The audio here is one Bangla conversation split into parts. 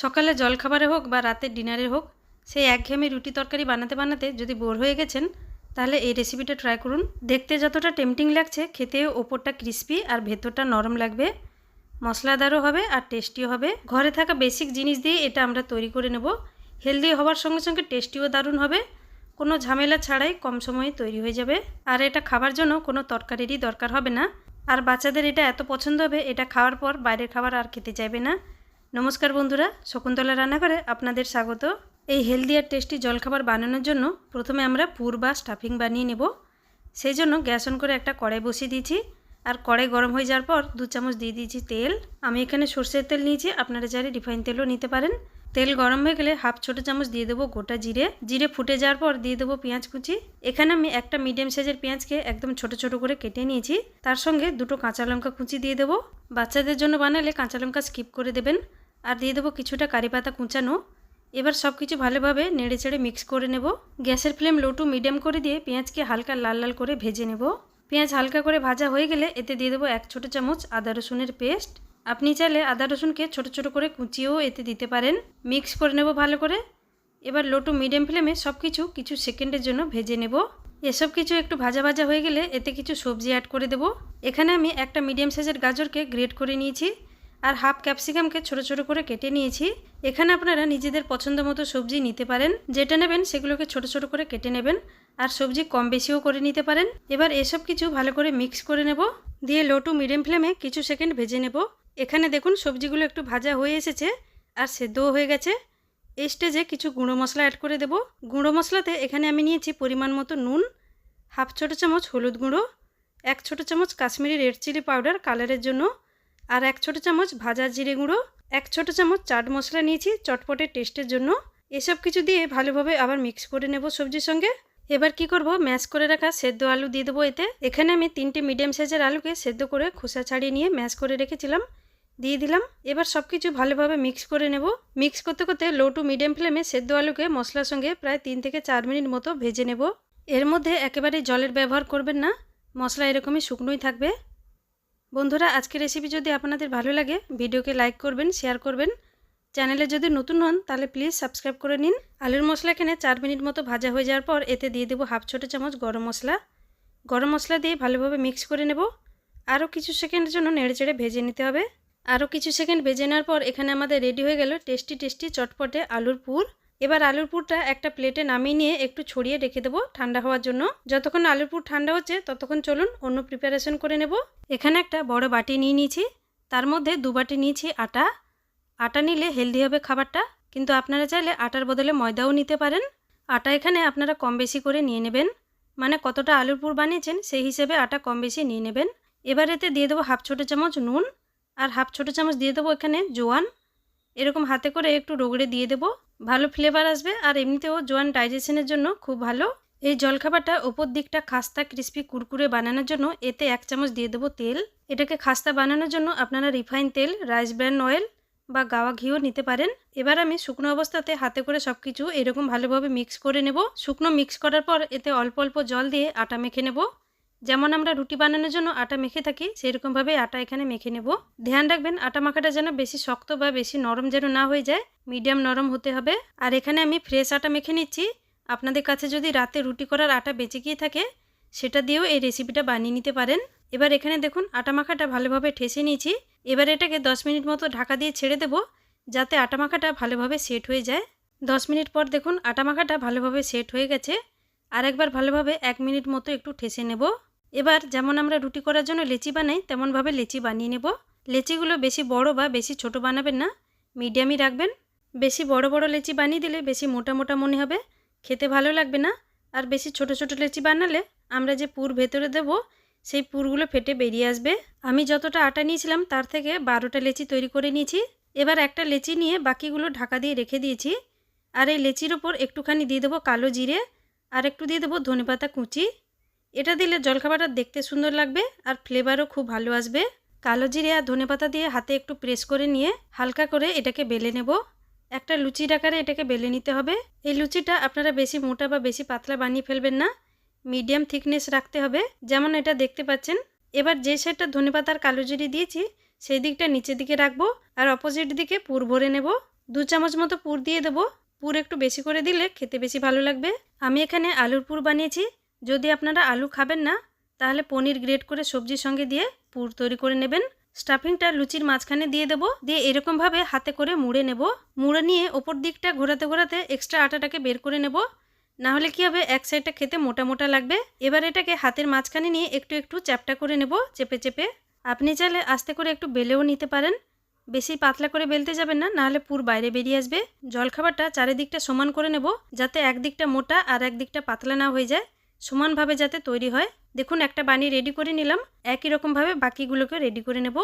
সকালে জলখাবারে হোক বা রাতের ডিনারে হোক, সেই একঘেয়েমি রুটি তরকারি বানাতে বানাতে যদি বোর হয়ে গেছেন, তাহলে এই রেসিপিটা ট্রাই করুন। দেখতে যতটা টেম্পটিং লাগছে খেতে ওপরটা ক্রিস্পি আর ভেতরটা নরম লাগবে। মশলাদারও হবে আর টেস্টিও হবে। ঘরে থাকা বেসিক জিনিস দিয়ে এটা আমরা তৈরি করে নেব। হেলদি হওয়ার সঙ্গে সঙ্গে টেস্টিও দারুণ হবে। কোনো ঝামেলা ছাড়াই কম সময়ে তৈরি হয়ে যাবে। আর এটা খাবার জন্য কোনো তরকারিরই দরকার হবে না। আর বাচ্চাদের এটা এত পছন্দ হবে, এটা খাওয়ার পর বাইরের খাবার আর খেতে চাইবে না। নমস্কার বন্ধুরা, শকুন্তলা রান্নাঘরে আপনাদের স্বাগত। এই হেলদি আর টেস্টি জলখাবার বানানোর জন্য প্রথমে আমরা পুর বা স্টাফিং বানিয়ে নেব। সেই জন্য গ্যাস অন করে একটা কড়াই বসিয়ে দিয়েছি। আর কড়াই গরম হয়ে যাওয়ার পর দু চামচ দিয়ে দিয়েছি তেল। আমি এখানে সর্ষের তেল নিয়েছি, আপনারা চাইলে রিফাইন তেলও নিতে পারেন। তেল গরম হয়ে গেলে হাফ ছোটো চামচ দিয়ে দেবো গোটা জিরে। জিরে ফুটে যাওয়ার পর দিয়ে দেবো পেঁয়াজ কুচি। এখানে আমি একটা মিডিয়াম সাইজের পেঁয়াজকে একদম ছোট ছোট করে কেটে নিয়েছি। তার সঙ্গে দুটো কাঁচা লঙ্কা কুচি দিয়ে দেবো। বাচ্চাদের জন্য বানালে কাঁচা লঙ্কা স্কিপ করে দেবেন। আর দিয়ে দেবো কিছুটা কারি পাতা কুচানো। এবার সব কিছু ভালোভাবে নেড়ে চেড়ে মিক্স করে নেব। গ্যাসের ফ্লেম লো টু মিডিয়াম করে দিয়ে পেঁয়াজকে হালকা লাল লাল করে ভেজে নেব। পেঁয়াজ হালকা করে ভাজা হয়ে গেলে এতে দিয়ে দেবো এক ছোটো চামচ আদা রসুনের পেস্ট। আপনি চাইলে আদা রসুনকে ছোট ছোট করে কুচিয়েও এতে দিতে পারেন। মিক্স করে নেব ভালো করে। এবার লো টু মিডিয়াম ফ্লেমে সব কিছু কিছু সেকেন্ডের জন্য ভেজে নেব। এসব কিছু একটু ভাজা ভাজা হয়ে গেলে এতে কিছু সবজি অ্যাড করে দেব। এখানে আমি একটা মিডিয়াম সাইজের গাজরকে গ্রেট করে নিয়েছি। আর হাফ ক্যাপসিকামকে ছোট ছোট করে কেটে নিয়েছি। এখানে আপনারা নিজেদের পছন্দ মতো সবজি নিতে পারেন। যেটা নেবেন সেগুলোকে ছোট ছোট করে কেটে নেবেন আর সবজি কম বেশিও করে নিতে পারেন। এবার এসব কিছু ভালো করে মিক্স করে নেব। দিয়ে লো টু মিডিয়াম ফ্লেমে কিছু সেকেন্ড ভেজে নেব। এখানে দেখুন সবজিগুলো একটু ভাজা হয়ে এসেছে আর সেদ্ধও হয়ে গেছে। এই স্টেজে কিছু গুঁড়ো মশলা অ্যাড করে দেব। গুঁড়ো মশলাতে এখানে আমি নিয়েছি পরিমাণ মতো নুন, হাফ ছোটো চামচ হলুদ গুঁড়ো, এক ছোটো চামচ কাশ্মীরি রেড চিলি পাউডার কালারের জন্য আর এক ছোটো চামচ ভাজা জিরে গুঁড়ো, এক ছোটো চামচ চাট মশলা নিয়েছি চটপটে টেস্টের জন্য। এসব কিছু দিয়ে ভালোভাবে আবার মিক্স করে নেব সবজির সঙ্গে। এবার কি করব? ম্যাশ করে রাখা সেদ্ধ আলু দিয়ে দেবো এতে। এখানে আমি তিনটে মিডিয়াম সাইজের আলুকে সেদ্ধ করে খোসা ছাড়িয়ে নিয়ে ম্যাশ করে রেখেছিলাম। দিয়ে দিলাম। এবার সব কিছু ভালোভাবে মিক্স করে নেব। মিক্স করতে করতে লো টু মিডিয়াম ফ্লেমে সেদ্ধ আলুকে মশলার সঙ্গে প্রায় তিন থেকে চার মিনিট মতো ভেজে নেব। এর মধ্যে একেবারে জলের ব্যবহার করবেন না। মশলা এরকমই শুকনোই থাকবে। বন্ধুরা, আজকের রেসিপি যদি আপনাদের ভালো লাগে, ভিডিওকে লাইক করবেন শেয়ার করবেন। চ্যানেলে যদি নতুন হন, তাহলে প্লিজ সাবস্ক্রাইব করে নিন। আলুর মশলা এখানে চার মিনিট মতো ভাজা হয়ে যাওয়ার পর এতে দিয়ে দেবো হাফ ছোটো চামচ গরম মশলা। গরম মশলা দিয়ে ভালোভাবে মিক্স করে নেব। আরও কিছু সেকেন্ডের জন্য নেড়ে চেড়ে ভেজে নিতে হবে। আরও কিছু সেকেন্ড ভেজে নেওয়ার পর এখানে আমাদের রেডি হয়ে গেল টেস্টি টেস্টি চটপটে আলুর পুর। এবার আলুর পুরটা একটা প্লেটে নামিয়ে নিয়ে একটু ছড়িয়ে রেখে দেবো ঠান্ডা হওয়ার জন্য। যতক্ষণ আলুর পুর ঠান্ডা হচ্ছে, ততক্ষণ চলুন অন্য প্রিপারেশন করে নেব। এখানে একটা বড় বাটি নিয়ে নিয়েছি। তার মধ্যে দু বাটি নিয়েছি আটা। আটা নিলে হেলদি হবে খাবারটা। কিন্তু আপনারা চাইলে আটার বদলে ময়দাও নিতে পারেন। আটা এখানে আপনারা কম বেশি করে নিয়ে নেবেন। মানে কতটা আলুর পুর বানিয়েছেন, সেই হিসেবে আটা কম বেশি নিয়ে নেবেন। এবার এতে দিয়ে দেবো হাফ ছোটো চামচ নুন। আর হাফ ছোটো চামচ দিয়ে দেবো এখানে জোয়ান। এরকম হাতে করে একটু রোগড়ে দিয়ে দেবো। ভালো ফ্লেভার আসবে আর এমনিতেও জোয়ান ডাইজেশনের জন্য খুব ভালো। এই জলখাবারটা ওপর দিকটা খাস্তা ক্রিস্পি কুরকুরে বানানোর জন্য এতে এক চামচ দিয়ে দেবো তেল। এটাকে খাস্তা বানানোর জন্য আপনারা রিফাইন তেল রাইস ব্র্যান্ড অয়েল বা গাওয়া ঘিও নিতে পারেন। এবার আমি শুকনো অবস্থাতে হাতে করে সব কিছু এরকম ভালোভাবে মিক্স করে নেব। শুকনো মিক্স করার পর এতে অল্প অল্প জল দিয়ে আটা মেখে নেব। যেমন আমরা রুটি বানানোর জন্য আটা মেখে থাকি সেরকমভাবে আটা এখানে মেখে নেব। ধ্যান রাখবেন, আটা মাখাটা যেন বেশি শক্ত বা বেশি নরম যেন না হয়ে যায়, মিডিয়াম নরম হতে হবে। আর এখানে আমি ফ্রেশ আটা মেখে নিচ্ছি। আপনাদের কাছে যদি রাতে রুটি করার আটা বেঁচে গিয়ে থাকে, সেটা দিয়েও এই রেসিপিটা বানিয়ে নিতে পারেন। এবার এখানে দেখুন, আটা মাখাটা ভালোভাবে ঠেসে নিয়েছি। এবার এটাকে দশ মিনিট মতো ঢাকা দিয়ে ছেড়ে দেব, যাতে আটা মাখাটা ভালোভাবে সেট হয়ে যায়। দশ মিনিট পর দেখুন, আটা মাখাটা ভালোভাবে সেট হয়ে গেছে। আর একবার ভালোভাবে এক মিনিট মতো একটু ঠেসে নেব। এবার যেমন আমরা রুটি করার জন্য লেচি বানাই, তেমনভাবে লেচি বানিয়ে নেব। লেচিগুলো বেশি বড় বা বেশি ছোট বানাবেন না, মিডিয়ামই রাখবেন। বেশি বড় বড় লেচি বানিয়ে দিলে বেশি মোটা মোটা মনে হবে, খেতে ভালো লাগবে না। আর বেশি ছোট ছোট লেচি বানালে আমরা যে পুর ভেতরে দেব, সেই পুরগুলো ফেটে বেরিয়ে আসবে। আমি যতটা আটা নিয়েছিলাম তার থেকে বারোটা লেচি তৈরি করে নিয়েছি। এবার একটা লেচি নিয়ে বাকিগুলো ঢাকা দিয়ে রেখে দিয়েছি। আর এই লেচির ওপর একটুখানি দিয়ে দেবো কালো জিরে, আর একটু দিয়ে দেবো ধনেপাতা কুচি। এটা দিলে জলখাবারটা দেখতে সুন্দর লাগবে আর ফ্লেভারও খুব ভালো আসবে। কালো জিরে আর ধনেপাতা দিয়ে হাতে একটু প্রেস করে নিয়ে হালকা করে এটাকে বেলে নেব। একটা লুচির আকারে এটাকে বেলে নিতে হবে। এই লুচিটা আপনারা বেশি মোটা বা বেশি পাতলা বানিয়ে ফেলবেন না। মিডিয়াম থিকনেস রাখতে হবে। যেমন এটা দেখতে পাচ্ছেন, এবার যে সাইডটা ধনেপাতার কালো জিরে দিয়েছি, সেই দিকটা নিচের দিকে রাখব আর অপোজিট দিকে পুর ভরে নেব। দু চামচ মতো পুর দিয়ে দেবো। পুর একটু বেশি করে দিলে খেতে বেশি ভালো লাগবে। আমি এখানে আলুর পুর বানিয়েছি। যদি আপনারা আলু খাবেন না, তাহলে পনির গ্রেট করে সবজির সঙ্গে দিয়ে পুর তৈরি করে নেবেন। স্টাফিংটা লুচির মাঝখানে দিয়ে দেবো, দিয়ে এরকমভাবে হাতে করে মুড়ে নেব। মুড়ে নিয়ে ওপর দিকটা ঘোরাতে ঘোরাতে এক্সট্রা আটাটাকে বের করে নেব। না হলে কী হবে, এক সাইডটা খেতে মোটা মোটা লাগবে। এবার এটাকে হাতের মাঝখানে নিয়ে একটু একটু চ্যাপটা করে নেব, চেপে চেপে। আপনি চাইলে আস্তে করে একটু বেলেও নিতে পারেন। বেশি পাতলা করে বেলতে যাবেন না, নাহলে পুর বাইরে বেরিয়ে আসবে। জলখাবারটা চারিদিকটা সমান করে নেব, যাতে একদিকটা মোটা আর একদিকটা পাতলা না হয়ে যায়। সমানভাবে যাতে তৈরি হয়। দেখুন, একটা বানিয়ে রেডি করে নিলাম। একই রকমভাবে বাকিগুলোকে রেডি করে নেব।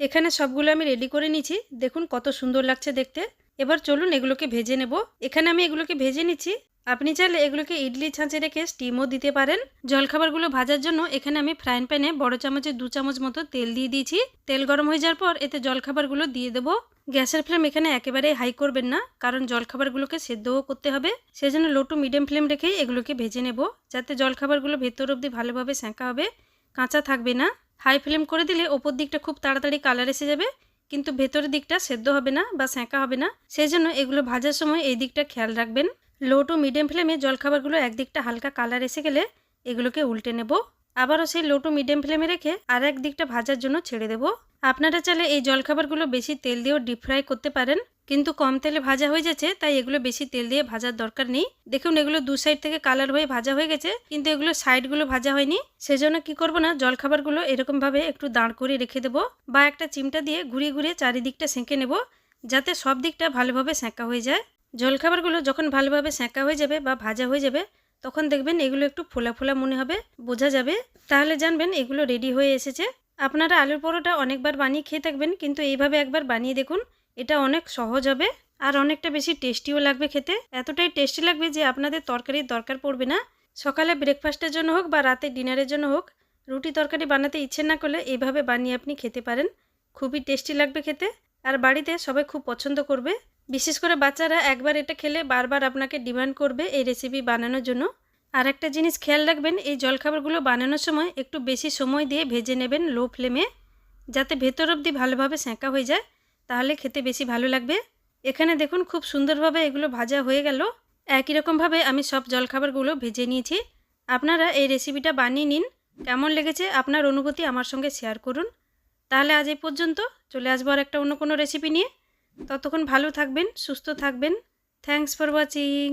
এখানে সবগুলো আমি রেডি করে নিচ্ছি দেখুন, কত সুন্দর লাগছে দেখতে। এবার চলুন এগুলোকে ভেজে নেব। এখানে আমি এগুলোকে ভেজে নিচ্ছি। আপনি চাইলে এগুলোকে ইডলি ছাঁচে রেখে স্টিমও দিতে পারেন। জলখাবারগুলো ভাজার জন্য এখানে আমি ফ্রাইং প্যানে বড় চামচে দু চামচ মতো তেল দিয়ে দিয়েছি। তেল গরম হয়ে যাওয়ার পর এতে জলখাবারগুলো দিয়ে দেবো। গ্যাসের ফ্লেম এখানে একেবারে হাই করবেন না, কারণ জলখাবারগুলোকে সেদ্ধও করতে হবে। সেজন্য লো টু মিডিয়াম ফ্লেম রেখেই এগুলোকে ভেজে নেব, যাতে জলখাবারগুলো ভেতর অবধি ভালোভাবে সেঁকা হবে, কাঁচা থাকবে না। হাই ফ্লেম করে দিলে ওপর দিকটা খুব তাড়াতাড়ি কালার এসে যাবে, কিন্তু ভেতরের দিকটা সেদ্ধ হবে না বা সেঁকা হবে না। সেই জন্য এগুলো ভাজার সময় এই দিকটা খেয়াল রাখবেন। লো টু মিডিয়াম ফ্লেমে জলখাবারগুলো একদিকটা হালকা কালার এসে গেলে এগুলোকে উল্টে নেব। আবারও সেই লো টু মিডিয়াম ফ্লেমে রেখে আর এক দিকটা ভাজার জন্য ছেড়ে দেব। আপনারা চাইলে এই জলখাবারগুলো বেশি তেল দিয়েও ডিপ ফ্রাই করতে পারেন, কিন্তু কম তেলে ভাজা হয়ে যাচ্ছে, তাই এগুলো বেশি তেল দিয়ে ভাজার দরকার নেই। দেখুন, এগুলো দু সাইড থেকে কালার হয়ে ভাজা হয়ে গেছে, কিন্তু এগুলো সাইডগুলো ভাজা হয়নি। সেজন্য কি করব না, জলখাবারগুলো এরকমভাবে একটু দাঁড় করে রেখে দেবো বা একটা চিমটা দিয়ে ঘুরিয়ে ঘুরিয়ে চারিদিকটা সেঁকে নেব, যাতে সব দিকটা ভালোভাবে সেঁকা হয়ে যায়। জলখাবারগুলো যখন ভালোভাবে সেঁকা হয়ে যাবে বা ভাজা হয়ে যাবে তখন দেখবেন এগুলো একটু ফোলা ফোলা মনে হবে, বোঝা যাবে। তাহলে জানবেন এগুলো রেডি হয়ে এসেছে। আপনারা আলুর পরোটা অনেকবার বানিয়ে খেয়ে থাকবেন, কিন্তু এইভাবে একবার বানিয়ে দেখুন, এটা অনেক সহজ হবে আর অনেকটা বেশি টেস্টিও লাগবে খেতে। এতটাই টেস্টি লাগবে যে আপনাদের তরকারির দরকার পড়বে না। সকালে ব্রেকফাস্টের জন্য হোক বা রাতে ডিনারের জন্য হোক, রুটি তরকারি বানাতে ইচ্ছে না করলে এইভাবে বানিয়ে আপনি খেতে পারেন। খুবই টেস্টি লাগবে খেতে। আর বাড়িতে সবাই খুব পছন্দ করবে। বিশেষ করে বাচ্চারা একবার এটা খেলে বারবার আপনাকে ডিমান্ড করবে এই রেসিপি বানানোর জন্য। আর একটা জিনিস খেয়াল রাখবেন, এই জলখাবারগুলো বানানোর সময় একটু বেশি সময় দিয়ে ভেজে নেবেন লো ফ্লেমে যাতে ভেতর অবধি ভালোভাবে সেঁকা হয়ে যায়, তাহলে খেতে বেশি ভালো লাগবে। এখানে দেখুন খুব সুন্দরভাবে এগুলো ভাজা হয়ে গেল। একই রকমভাবে আমি সব জলখাবারগুলো ভেজে নিয়েছি। আপনারা এই রেসিপিটা বানিয়ে নিন, কেমন লেগেছে আপনার অনুভূতি আমার সঙ্গে শেয়ার করুন। তাহলে আজ এই পর্যন্ত, চলে আসব আর একটা অন্য কোনো রেসিপি নিয়ে। ততক্ষণ ভালো থাকবেন সুস্থ থাকবেন। Thanks for watching